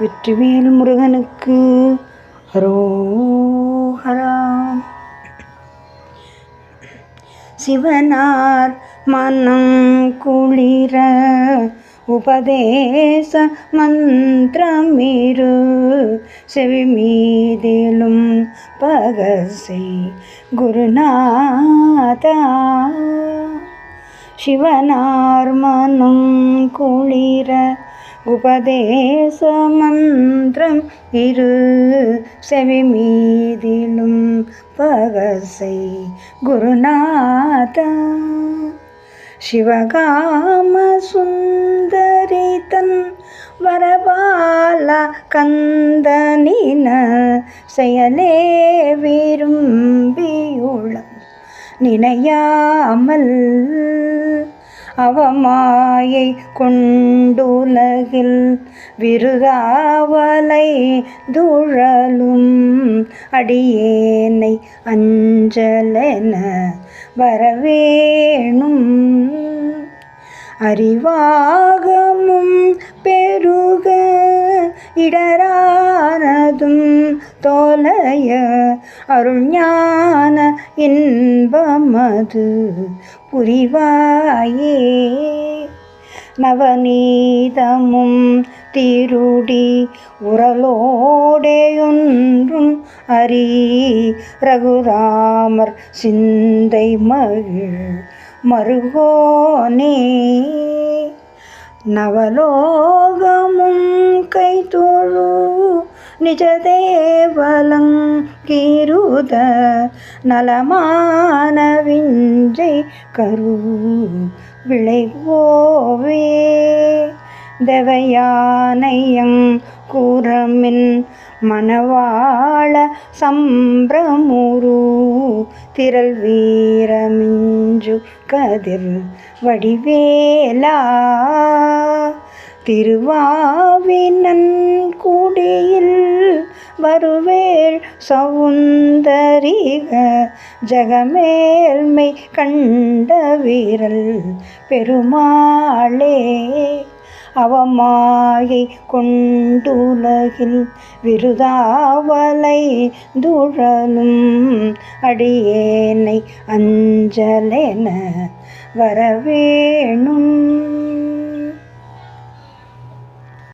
வெற்றிவேல் முருகனுக்கு ஹரோஹரா சிவனார் மனம் குளிர உபதேச மந்திரமிரு. செவி மீதிலும் பகசை குருநாதா. சிவனார் மனம் குளிர உபதேச மந்திரம் இரு செவி மீதிலும் பகசை குருநாதா. சிவகாம சுந்தரி தன் வரபால கந்தனின செயலே விரும்பியுளம் நினையாமல் அவமாயை கொண்டுலகில் விருதாவலை துழலும் அடியேனை அஞ்சலென வரவேணும். அறிவாகமும் பெருக இடரா தோலைய அருள்ஞான இன்பமது புரிவாயே. நவநீதமும் திருடி உரலோடையொன்றும் அரி ரகுராமர் சிந்தை மகிழ் மருகோனே. நவலோகமும் கைதொழு நிஜதேவலங்கிருத நலமான விஞ்சை கரு விளைவோவே. தேவயானையங் கூறமின் மணவாள சம்பிரமுரு திரள் வீரமிஞ்சு கதிர் வடிவேலா. திருவாவினன் குடியில் வருவேள் சவுந்தரிக ஜகமேல்மை கண்ட வீரல் பெருமாளே. அவமாயை கொண்டுலகில் விருதாவலை துழலும் அடியேனை அஞ்சலென வரவேணும்.